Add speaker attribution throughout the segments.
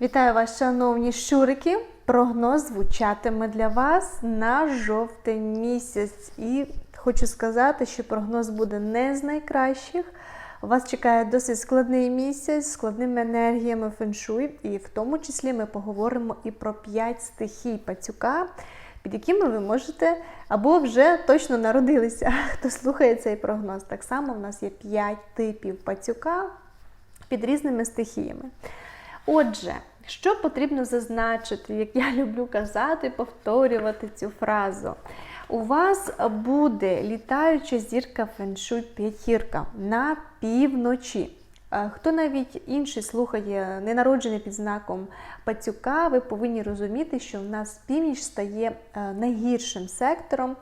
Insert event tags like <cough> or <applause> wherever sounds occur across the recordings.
Speaker 1: Вітаю вас, шановні щурики! Прогноз звучатиме для вас на жовтень місяць. І хочу сказати, що прогноз буде не з найкращих. Вас чекає досить складний місяць складними енергіями феншуй, і в тому числі ми поговоримо і про 5 стихій пацюка, під якими ви можете або вже точно народилися, <laughs> хто слухає цей прогноз. Так само в нас є 5 типів пацюка під різними стихіями. Отже, що потрібно зазначити, як я люблю казати, повторювати цю фразу. У вас буде літаюча зірка феншуй п'ятірка на півночі. Е, Хто навіть інший слухає, не народжений під знаком пацюка, ви повинні розуміти, що в нас північ стає е, найгіршим сектором.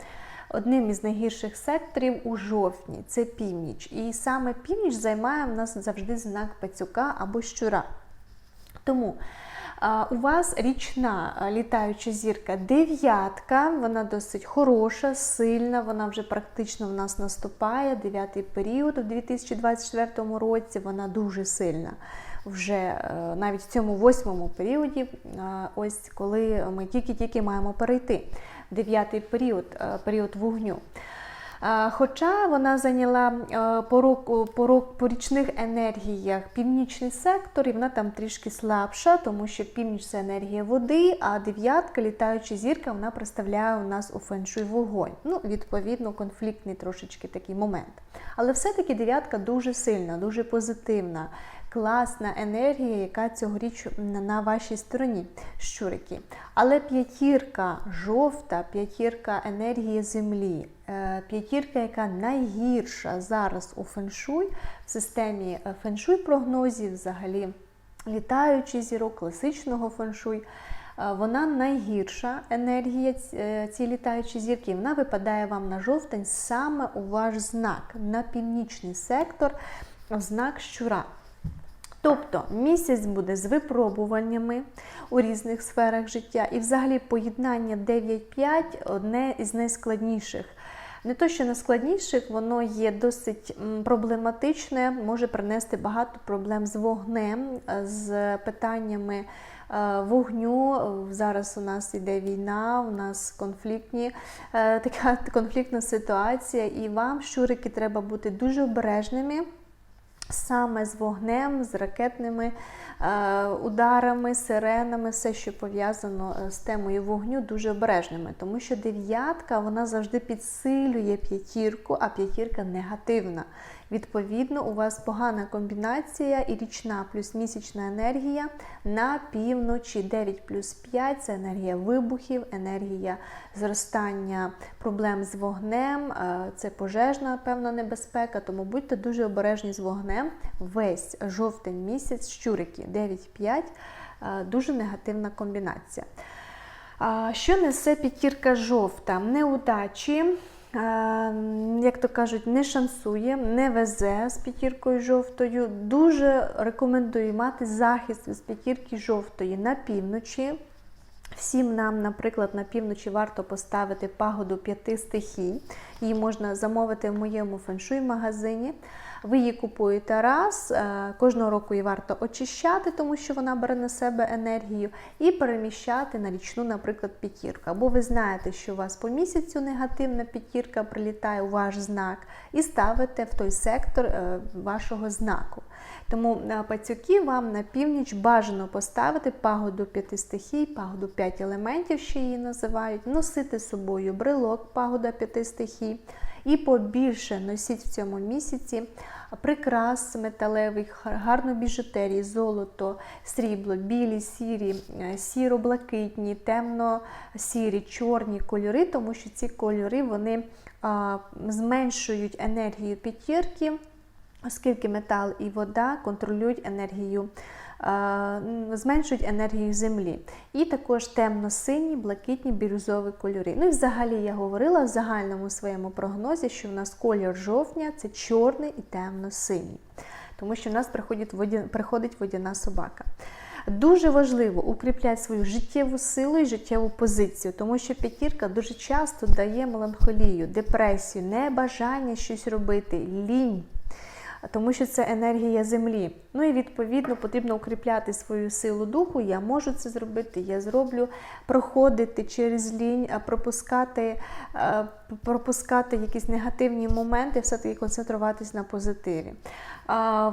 Speaker 1: Одним із найгірших секторів у жовтні це північ. І саме північ займає в нас завжди знак пацюка або щура. Тому у вас річна літаюча зірка дев'ятка, вона досить хороша, сильна, вона вже практично в нас наступає. Дев'ятий період у 2024 році, вона дуже сильна. Вже е, навіть в цьому восьмому періоді, ось коли ми тільки-тільки маємо перейти. Дев'ятий період, е, період вогню. Хоча вона зайняла е, по, року, по, рок, по річних енергіях північний сектор, і вона там трішки слабша, тому що північ це енергія води, а дев'ятка, літаюча зірка, вона представляє у нас у феншуй вогонь. Ну, відповідно, конфліктний трошечки такий момент. Але все-таки дев'ятка дуже сильна, дуже позитивна. Класна енергія, яка цьогоріч на вашій стороні, щурики. Але п'ятірка жовта, п'ятірка енергії землі, е, п'ятірка, яка найгірша зараз у феншуй, в системі е, феншуй прогнозів, взагалі літаючий зірок, класичного феншуй. Е, Вона найгірша енергія цієї літаючої зірки. Вона випадає вам на жовтень саме у ваш знак, на північний сектор, знак щура. Тобто місяць буде з випробуваннями у різних сферах життя, і взагалі поєднання 9-5 одне із найскладніших. Не то, що найскладніших, воно є досить проблематичне, може принести багато проблем з вогнем, з питаннями вогню. Зараз у нас іде війна, у нас конфліктні, така <laughs> конфліктна ситуація, і вам, щурики, треба бути дуже обережними. Саме з вогнем, з ракетними е, ударами, сиренами, все, що пов'язано з темою вогню, дуже обережними, тому що дев'ятка вона завжди підсилює п'ятірку, а п'ятірка негативна. Відповідно, у вас погана комбінація і річна плюс місячна енергія на півночі 9 плюс 5 це енергія вибухів, енергія зростання проблем з вогнем, це пожежна певна небезпека, тому будьте дуже обережні з вогнем. Весь жовтень місяць, щурики 9-5, дуже негативна комбінація. Що несе п'ятірка жовта? Неудачі. Як то кажуть, не шансує, не везе з п'ятіркою жовтою. Дуже рекомендую мати захист з п'ятірки жовтої на півночі. Всім нам, наприклад, на півночі варто поставити пагоду п'яти стихій. Її можна замовити в моєму феншуй-магазині. Ви її купуєте раз, кожного року її варто очищати, тому що вона бере на себе енергію, і переміщати на річну, наприклад, п'ятірку. Або ви знаєте, що у вас по місяцю негативна п'ятірка прилітає у ваш знак, і ставите в той сектор вашого знаку. Тому пацюки вам на північ бажано поставити пагоду п'яти стихій, пагоду п'ять елементів, що її називають, носити з собою брелок, пагода п'яти стихій. І побільше носіть в цьому місяці прикрас металевих, гарну біжутерії, золото, срібло, білі, сірі, сіро-блакитні, темно-сірі, чорні кольори, тому що ці кольори вони зменшують енергію п'ятірки, оскільки метал і вода контролюють енергію. Зменшують енергію землі. І також темно-сині, блакитні, бірюзові кольори. Ну і взагалі я говорила в загальному своєму прогнозі, що в нас колір жовтня це чорний і темно-синій, тому що в нас приходить, водя... приходить водяна собака. Дуже важливо укріпляти свою життєву силу і життєву позицію, тому що п'ятірка дуже часто дає меланхолію, депресію, небажання щось робити, лінь тому що це енергія землі. Ну і відповідно потрібно укріпляти свою силу духу. Я можу це зробити, я зроблю, проходити через лінь, пропускати, пропускати якісь негативні моменти, все-таки концентруватись на позитиві.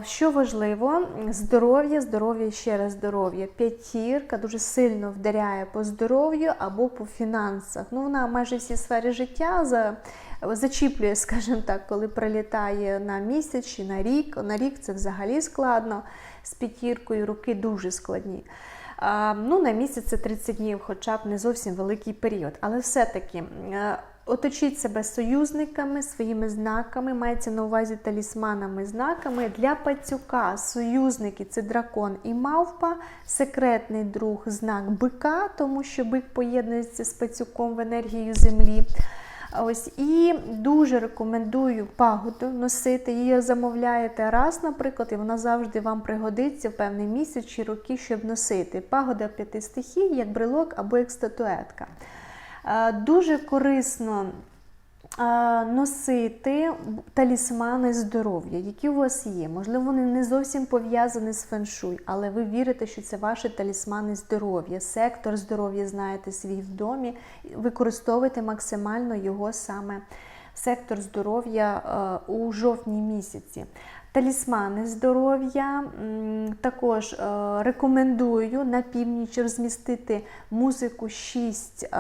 Speaker 1: Що важливо, здоров'я, здоров'я ще раз здоров'я. П'ятірка дуже сильно вдаряє по здоров'ю або по фінансах. Ну, вона майже всі сфери життя за, зачіплює, <laughs> скажімо так, коли прилітає на місяць чи на рік. На рік це взагалі складно з п'ятіркою, роки дуже складні. Ну, На місяць це 30 днів, хоча б не зовсім великий період. Але все-таки е, оточіть себе союзниками, своїми знаками, мається на увазі талісманами, знаками для пацюка. Союзники це дракон і мавпа, секретний друг, знак бика, тому що бик поєднується з пацюком в енергію землі. Ось і дуже рекомендую пагоду носити. Її замовляєте раз, наприклад, і вона завжди вам пригодиться в певний місяць чи роки, щоб носити. Пагода п'яти стихій, як брелок або як статуетка. Е, Дуже корисно е, носити талісмани здоров'я, які у вас є. Можливо, вони не зовсім пов'язані з феншуй, але ви вірите, що це ваші талісмани здоров'я, сектор здоров'я знаєте свій в домі. Використовуйте максимально його саме сектор здоров'я е, у жовтні місяці. Талісмани здоров'я. Також е, рекомендую на північ розмістити музику 6, е,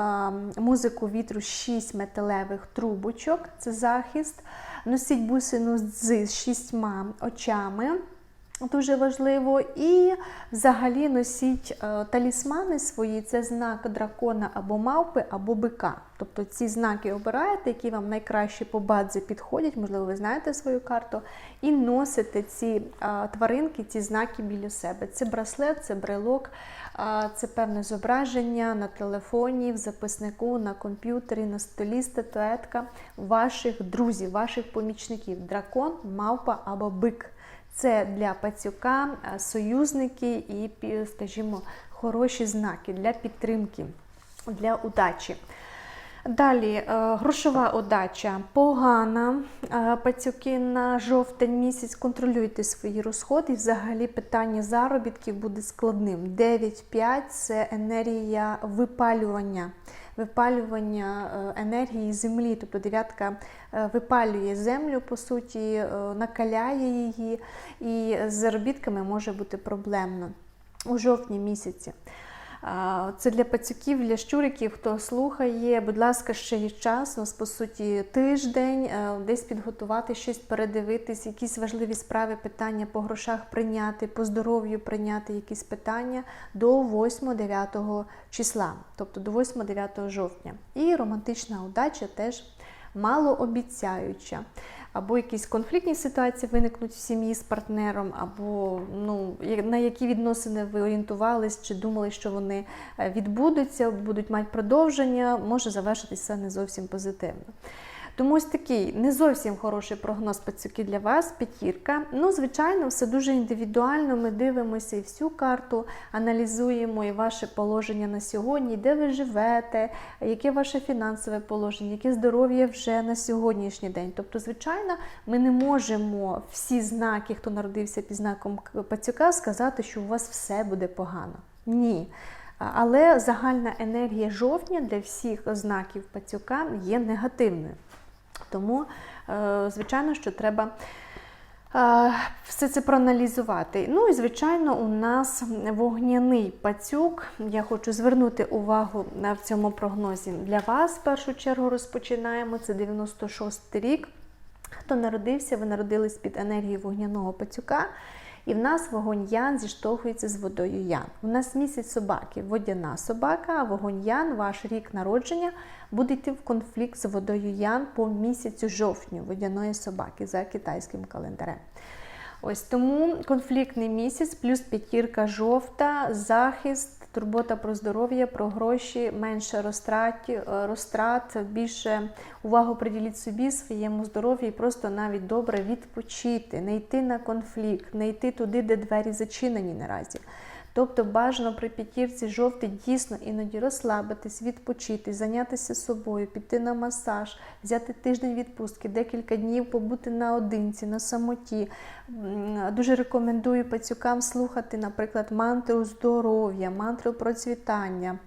Speaker 1: музику вітру 6 металевих трубочок, це захист. Носіть бусину з шістьма очами. Дуже важливо. І взагалі носіть е, талісмани свої, це знак дракона або мавпи, або бика. Тобто ці знаки обираєте, які вам найкраще по бадзі підходять, можливо, ви знаєте свою карту, і носите ці е, тваринки, ці знаки біля себе. Це браслет, це брелок, е, це певне зображення на телефоні, в записнику, на комп'ютері, на столі, статуетка ваших друзів, ваших помічників дракон, мавпа або бик. Це для пацюка е, союзники і, скажімо, хороші знаки для підтримки, для удачі. Далі е, грошова удача погана. Е, Пацюки на жовтень місяць контролюйте свої розходи. Взагалі питання заробітків буде складним. 9-5 це енергія випалювання. Випалювання е, енергії землі, тобто дев'ятка е, випалює землю, по суті, е, накаляє її, і з заробітками може бути проблемно у жовтні місяці. Це для пацюків, для щуриків, хто слухає. Будь ласка, ще є час. У нас по суті тиждень, е, десь підготувати щось, передивитись, якісь важливі справи, питання по грошах прийняти, по здоров'ю прийняти якісь питання до 8-9 числа, тобто до 8-9 жовтня. І романтична удача теж малообіцяюча. Або якісь конфліктні ситуації виникнуть в сім'ї з партнером, або ну, на які відносини ви орієнтувались чи думали, що вони е, відбудуться, будуть мати продовження, може завершитися не зовсім позитивно. Тому ось такий не зовсім хороший прогноз пацюки для вас, п'ятірка. Ну, звичайно, все дуже індивідуально. Ми дивимося і всю карту, аналізуємо і ваше положення на сьогодні, де ви живете, яке ваше фінансове положення, яке здоров'я вже на сьогоднішній день. Тобто, звичайно, ми не можемо всі знаки, хто народився під знаком пацюка, сказати, що у вас все буде погано. Ні. Але загальна енергія жовтня для всіх знаків пацюка є негативною. Тому, е, звичайно, що треба е, все це проаналізувати. Ну і, звичайно, у нас вогняний пацюк. Я хочу звернути увагу на в цьому прогнозі для вас. В першу чергу розпочинаємо. Це 96 рік. Хто народився, ви народились під енергією вогняного пацюка. І в нас вогонь Ян зіштовхується з водою Ян. У нас місяць собаки, водяна собака, а вогонь Ян, ваш рік народження, буде йти в конфлікт з водою Ян по місяцю жовтню водяної собаки за китайським календарем. Ось тому конфліктний місяць, плюс п'ятірка жовта, захист, турбота про здоров'я, про гроші, менше розтрат, е, розтрат, більше увагу приділіть собі, своєму здоров'ю і просто навіть добре відпочити, не йти на конфлікт, не йти туди, де двері зачинені наразі. Тобто бажано при п'ятірці жовтий дійсно іноді розслабитись, відпочити, зайнятися собою, піти на масаж, взяти тиждень відпустки, декілька днів побути наодинці, на самоті. Дуже рекомендую пацюкам слухати, наприклад, мантру здоров'я, мантру процвітання.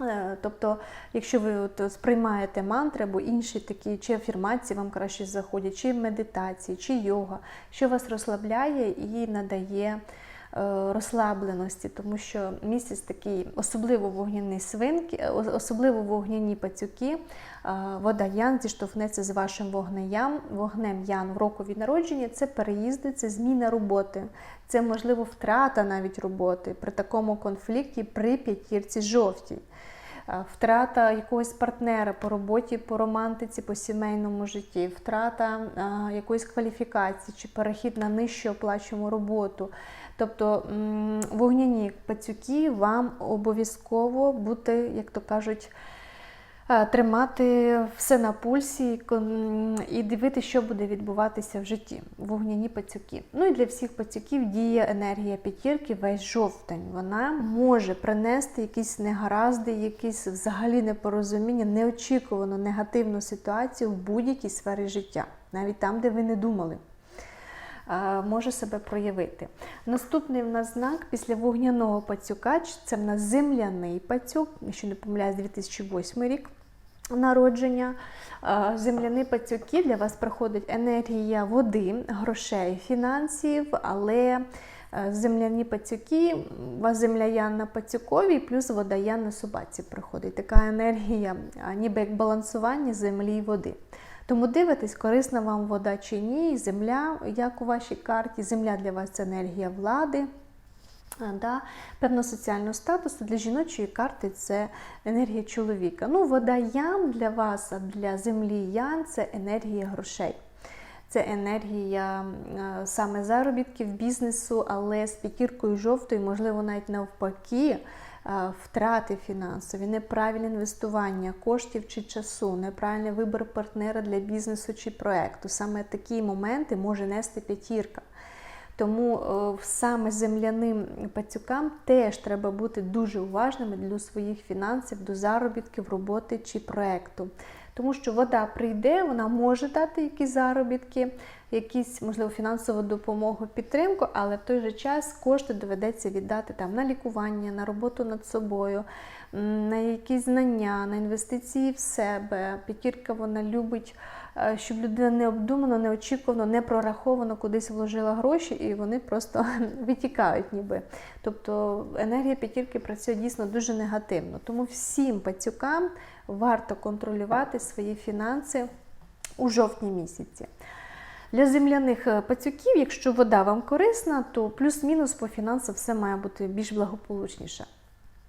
Speaker 1: Е, Тобто, якщо ви от сприймаєте мантри або інші такі, чи афірмації вам краще заходять, чи медитації, чи йога, що вас розслабляє і надає розслабленості, тому що місяць такий, особливо вогняні свинки, е, особливо вогняні пацюки, е, вода Ян зіштовхнеться з вашим вогнеям, вогнем Ян в року від народження. Це переїзди, це зміна роботи, це можливо втрата навіть роботи при такому конфлікті при п'ятірці жовтій. Е, Втрата якогось партнера по роботі, по романтиці, по сімейному житті, втрата е, якоїсь кваліфікації чи перехід на нижче оплачуємо роботу. Тобто вогняні пацюки вам обов'язково бути, як то кажуть, тримати все на пульсі і дивитися, що буде відбуватися в житті. Вогняні пацюки. Ну і для всіх пацюків діє енергія п'ятірки весь жовтень. Вона може принести якісь негаразди, якісь взагалі непорозуміння, неочікувану негативну ситуацію в будь-якій сфері життя, навіть там, де ви не думали. е, Може себе проявити. Наступний в нас знак після вогняного пацюка це в нас земляний пацюк, якщо не помиляюсь, 2008 рік народження. Земляні пацюки для вас приходить енергія води, грошей, фінансів, але е, земляні пацюки, у вас земля ян на пацюковій, плюс вода ян на собаці приходить. Така енергія, ніби як балансування землі і води. Тому дивитесь, корисна вам вода чи ні, земля, як у вашій карті. Земля для вас це енергія влади, да, певного соціального статусу для жіночої карти це енергія чоловіка. Ну, вода ян для вас, а для землі ян це енергія грошей. Це енергія е, саме заробітків бізнесу, але з п'ятіркою жовтою, можливо, навіть навпаки, е, втрати фінансові, неправильне інвестування коштів чи часу, неправильний вибір партнера для бізнесу чи проекту. Саме такі моменти може нести п'ятірка. Тому е, саме земляним пацюкам теж треба бути дуже уважними для своїх фінансів, до заробітків, роботи чи проекту. Тому що вода прийде, вона може дати якісь заробітки, якісь, можливо, фінансову допомогу, підтримку, але в той же час кошти доведеться віддати там на лікування, на роботу над собою, на якісь знання, на інвестиції в себе. П'ятірка вона любить, е, щоб людина необдумано, неочікувано, не прораховано кудись вложила гроші, і вони просто <laughs> витікають ніби. Тобто енергія п'ятірки працює дійсно дуже негативно. Тому всім пацюкам варто контролювати свої фінанси у жовтні місяці. Для земляних е, пацюків, якщо вода вам корисна, то плюс-мінус по фінансам все має бути більш благополучніше,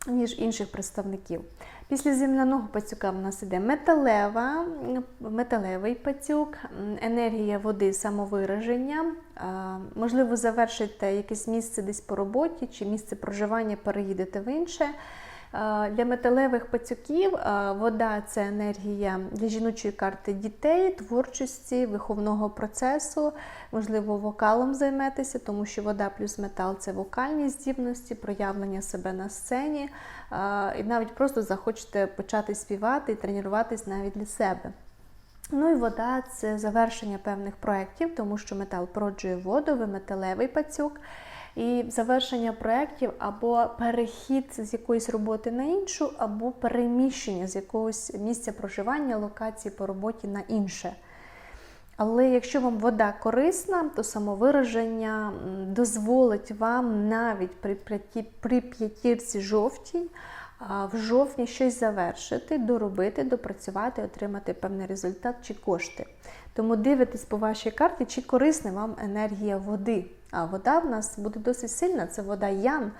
Speaker 1: ніж інших представників. Після земляного пацюка в нас іде металева, металевий пацюк, енергія води самовираження. Можливо, завершите якесь місце десь по роботі чи місце проживання, переїдете в інше. Е, Для металевих пацюків е, вода це енергія для жіночої карти дітей, творчості, виховного процесу. Можливо, вокалом займетеся, тому що вода плюс метал це вокальні здібності, проявлення себе на сцені. Е, І навіть просто захочете почати співати і тренуватись навіть для себе. Ну і вода це завершення певних проєктів, тому що метал породжує воду, ви металевий пацюк. І завершення проєктів або перехід з якоїсь роботи на іншу, або переміщення з якогось місця проживання, локації по роботі на інше. Але якщо вам вода корисна, то самовираження дозволить вам навіть при, п'яті- при п'ятірці жовтій в жовтні щось завершити, доробити, допрацювати, отримати певний результат чи кошти. Тому дивитесь по вашій карті, чи корисна вам енергія води. А вода в нас буде досить сильна, це вода Ян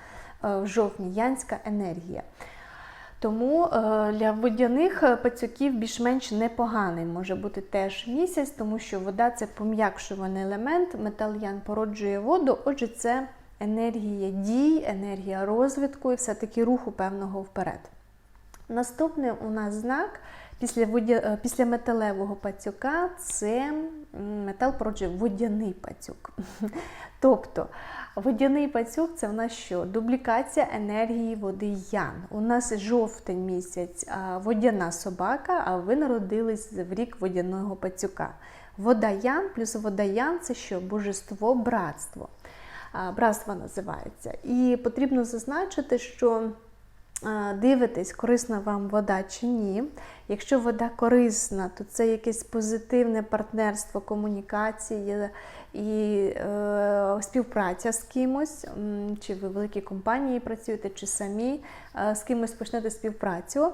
Speaker 1: е, в жовтні, янська енергія. Тому е, для водяних е, пацюків більш-менш непоганий може бути теж місяць, тому що вода це пом'якшуваний елемент, метал ян породжує воду, отже, це енергія дій, енергія розвитку і все-таки руху певного вперед. Наступний у нас знак після, водя... е, після металевого пацюка це метал породжує водяний пацюк. <laughs> Тобто водяний пацюк це в нас що? Дублікація енергії води Ян. У нас жовтень місяць водяна собака, а ви народились в рік водяного пацюка. Вода Ян плюс вода Ян це що? Божество, братство. Братство називається. І потрібно зазначити, що дивитесь, корисна вам вода чи ні. Якщо вода корисна, то це якесь позитивне партнерство, комунікація і е, співпраця з кимось, чи ви в великій компанії працюєте, чи самі е, з кимось почнете співпрацю.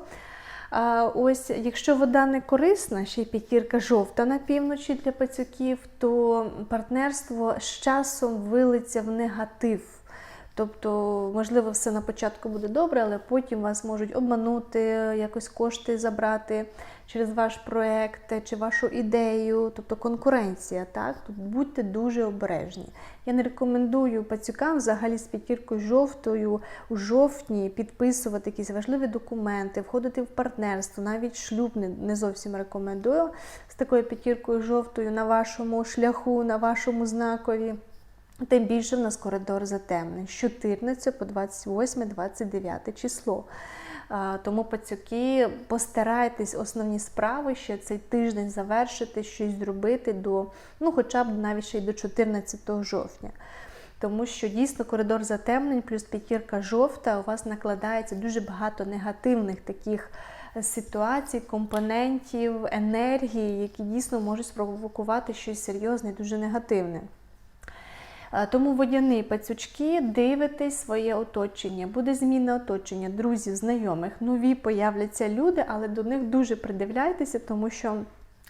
Speaker 1: А ось якщо вода не корисна, ще й п'ятірка жовта на півночі для пацюків, то партнерство з часом вилиться в негатив. Тобто, можливо, все на початку буде добре, але потім вас можуть обманути, якось кошти забрати через ваш проект чи вашу ідею, тобто конкуренція. Так? Тут будьте дуже обережні. Я не рекомендую пацюкам взагалі з п'ятіркою жовтою у жовтні підписувати якісь важливі документи, входити в партнерство, навіть шлюб не, не зовсім рекомендую з такою п'ятіркою жовтою на вашому шляху, на вашому знакові. Тим більше в нас коридор затемний з 14 по 28-29 число. Тому пацюки, постарайтесь основні справи ще цей тиждень завершити, щось зробити до, ну хоча б навіть ще й до 14 жовтня. Тому що дійсно коридор затемнень плюс п'ятірка жовта у вас накладається дуже багато негативних таких ситуацій, компонентів, енергії, які дійсно можуть спровокувати щось серйозне, і дуже негативне. Е, Тому водяні пацючки, дивитесь своє оточення, буде зміна оточення, друзів, знайомих, нові появляться люди, але до них дуже придивляйтеся, тому що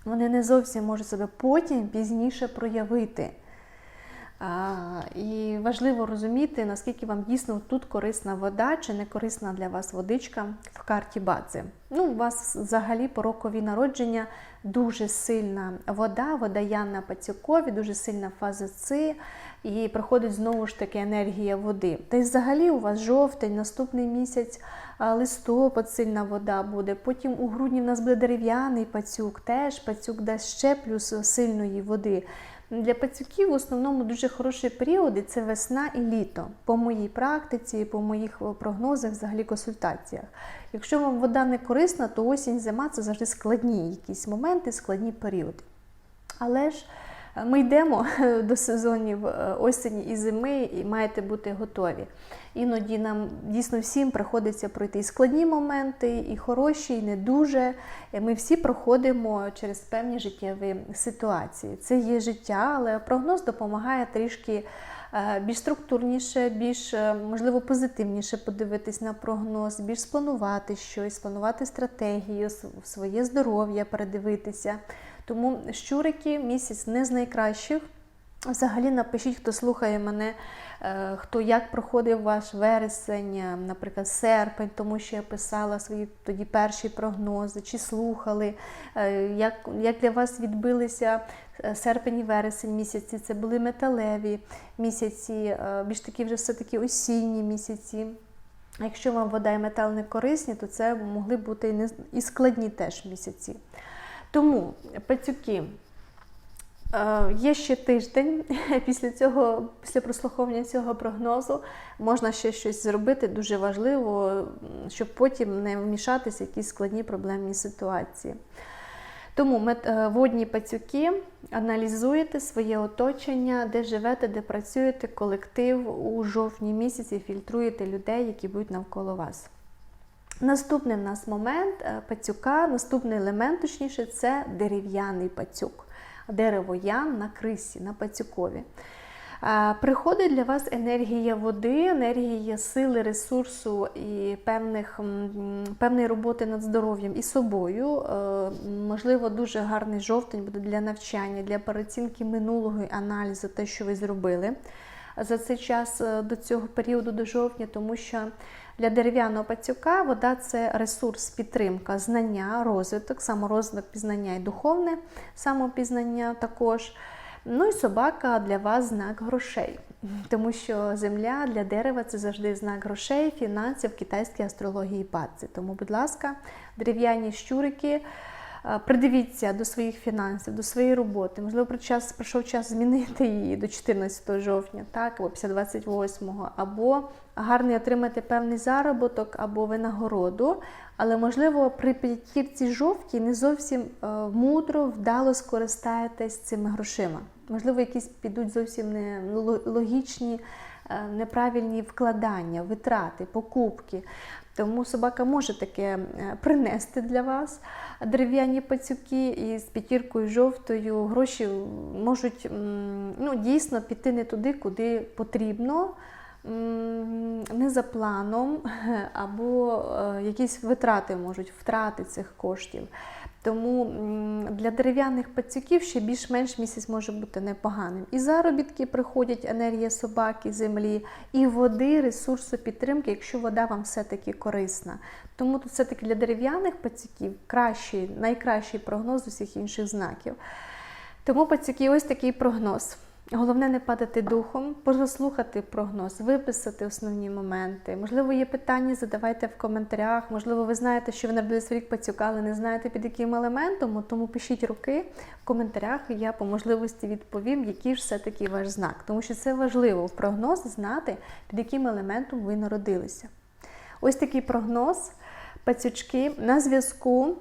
Speaker 1: вони не зовсім можуть себе потім пізніше проявити. І важливо розуміти, наскільки вам дійсно тут корисна вода чи не корисна для вас водичка в карті бази. Ну, у вас взагалі по рокові народження дуже сильна вода, водаян на пацюкові, дуже сильна фаза ци, і проходить знову ж таки енергія води. Та й взагалі у вас жовтень, наступний місяць, листопад, сильна вода буде. Потім у грудні в нас буде дерев'яний пацюк, теж пацюк дасть ще плюс сильної води. Для пацюків в основному дуже хороші періоди це весна і літо. По моїй практиці, по моїх прогнозах, взагалі консультаціях. Якщо вам вода не корисна, то осінь, зима це завжди складні якісь моменти, складні періоди. Але ж е, ми йдемо <laughs> до сезонів е, осені і зими, і маєте бути готові. Іноді нам дійсно всім приходиться пройти і складні моменти, і хороші, і не дуже. Е, Ми всі проходимо через певні життєві ситуації. Це є життя, але прогноз допомагає трішки е, більш структурніше, більш можливо позитивніше подивитись на прогноз, більш спланувати щось, спланувати стратегію, своє здоров'я, передивитися. Тому щурики місяць не з найкращих. Взагалі напишіть, хто слухає мене, е, хто як проходив ваш вересень, е, наприклад, серпень, тому що я писала свої тоді перші прогнози, чи слухали, е, як, як для вас відбилися серпень і вересень місяці. Це були металеві місяці, більш такі вже все-таки осінні місяці. Якщо вам вода і метал не корисні, то це могли бути і складні теж місяці. Тому, пацюки, Е, Є ще тиждень <laughs> після цього, після прослуховування цього прогнозу можна ще щось зробити. Дуже важливо, щоб потім не вмішатися в якісь складні проблемні ситуації. Тому е, водні пацюки аналізуєте своє оточення, де живете, де працюєте, колектив у жовтні місяці, фільтруєте людей, які будуть навколо вас. Наступний в нас момент е, пацюка, наступний елемент, точніше, це дерев'яний пацюк. Дерево ян на крисі, на пацюкові. Е, Приходить для вас енергія води, енергія сили, ресурсу і певних, певної роботи над здоров'ям і собою. Е, Можливо, дуже гарний жовтень буде для навчання, для переоцінки минулого і аналізу, те, що ви зробили за цей час е, до цього періоду до жовтня, тому що для дерев'яного пацюка вода це ресурс, підтримка, знання, розвиток, саморозвиток, пізнання і духовне самопізнання також. Ну і собака для вас знак грошей. тому що земля для дерева це завжди знак грошей, фінансів, китайській астрології бадзи. Тому, будь ласка, дерев'яні щурики. Е, Придивіться до своїх фінансів, до своєї роботи. Можливо, при час, прийшов час змінити її до 14 жовтня, так, або після 28-го, або гарний отримати певний заробіток або винагороду. Але, можливо, при п'ятірці жовтій не зовсім е, мудро, вдало скористаєтесь цими грошима. Можливо, якісь підуть зовсім не ло- логічні, е, неправильні вкладання, витрати, покупки. Тому собака може таке е, принести для вас дерев'яні пацюки, і з п'ятіркою жовтою гроші можуть ну, дійсно піти не туди, куди потрібно. Не за планом, <laughs> або е, якісь витрати можуть втрати цих коштів. Тому для дерев'яних пацюків ще більш-менш місяць може бути непоганим. І заробітки приходять, енергія собаки, землі, і води, ресурсу підтримки, якщо вода вам все-таки корисна. Тому тут все-таки для дерев'яних пацюків кращий, найкращий прогноз усіх інших знаків. Тому пацюки, ось такий прогноз. Головне не падати духом, послухати прогноз, виписати основні моменти. Можливо, є питання, задавайте в коментарях. Можливо, ви знаєте, що ви народились в рік пацюка, але не знаєте під яким елементом. Тому пишіть руки в коментарях, і я по можливості відповім, який ж все-таки ваш знак. Тому що це важливо в прогноз знати, під яким елементом ви народилися. Ось такий прогноз. Пацючки на зв'язку.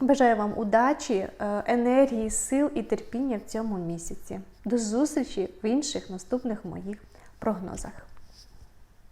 Speaker 1: Бажаю вам удачі, е, енергії, сил і терпіння в цьому місяці. До зустрічі в інших наступних моїх прогнозах.